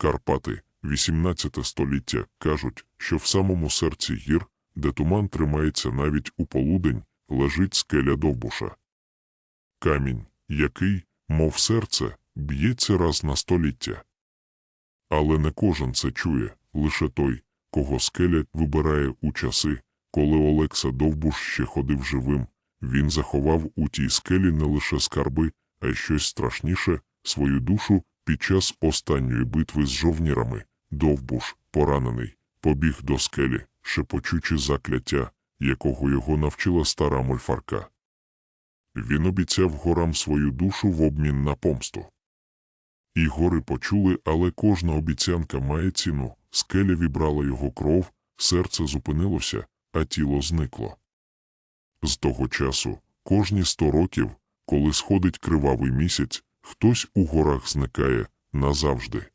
Карпати, 18 століття, кажуть, що в самому серці гір, де туман тримається навіть у полудень, лежить скеля Довбуша. Камінь, який, мов серце, б'ється раз на століття. Але не кожен це чує, лише той, кого скеля вибирає у часи, коли Олекса Довбуш ще ходив живим, він заховав у тій скелі не лише скарби, а й щось страшніше свою душу під час останньої битви з жовнірами. Довбуш, поранений, побіг до скелі, шепочучи закляття, якого його навчила стара мольфарка. Він обіцяв горам свою душу в обмін на помсту. І гори почули, але кожна обіцянка має ціну. Скеля вібрала його кров, серце зупинилося, а тіло зникло. З того часу, кожні сто років, коли сходить кривавий місяць, хтось у горах зникає назавжди.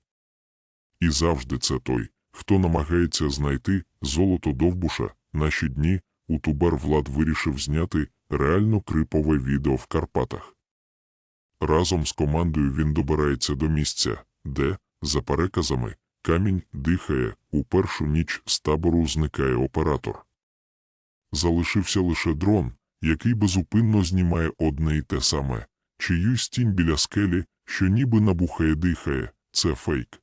І завжди це той, хто намагається знайти золото довбуша. Наші дні у тубер Влад вирішив зняти реально крипове відео в Карпатах. Разом з командою він добирається до місця, де, за переказами, камінь дихає, у першу ніч з табору зникає оператор. Залишився лише дрон, який безупинно знімає одне й те саме, чиюсь тінь біля скелі, що ніби набухає дихає, це фейк.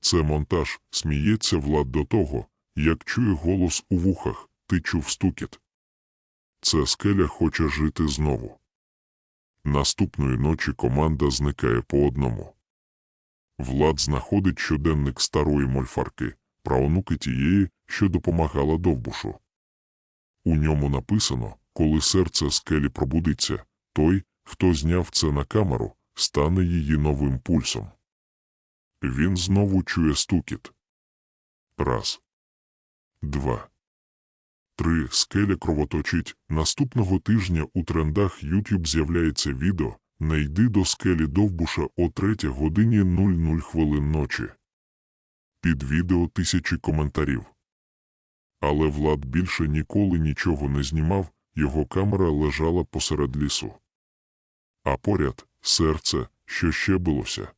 Це монтаж, сміється Влад до того, як чує голос у вухах, ти чув стукіт. Це скеля хоче жити знову. Наступної ночі команда зникає по одному. Влад знаходить щоденник старої мольфарки, правонуки тієї, що допомагала довбушу. У ньому написано, коли серце скелі пробудиться, той, хто зняв це на камеру, стане її новим пульсом. Він знову чує стукіт. Раз. Два. Три. Скеля кровоточить. Наступного тижня у трендах YouTube з'являється відео «Не йди до скелі Довбуша о 3 годині 00 хвилин ночі». Під відео тисячі коментарів. Але Влад більше ніколи нічого не знімав, його камера лежала посеред лісу. А поряд серце, що ще билося.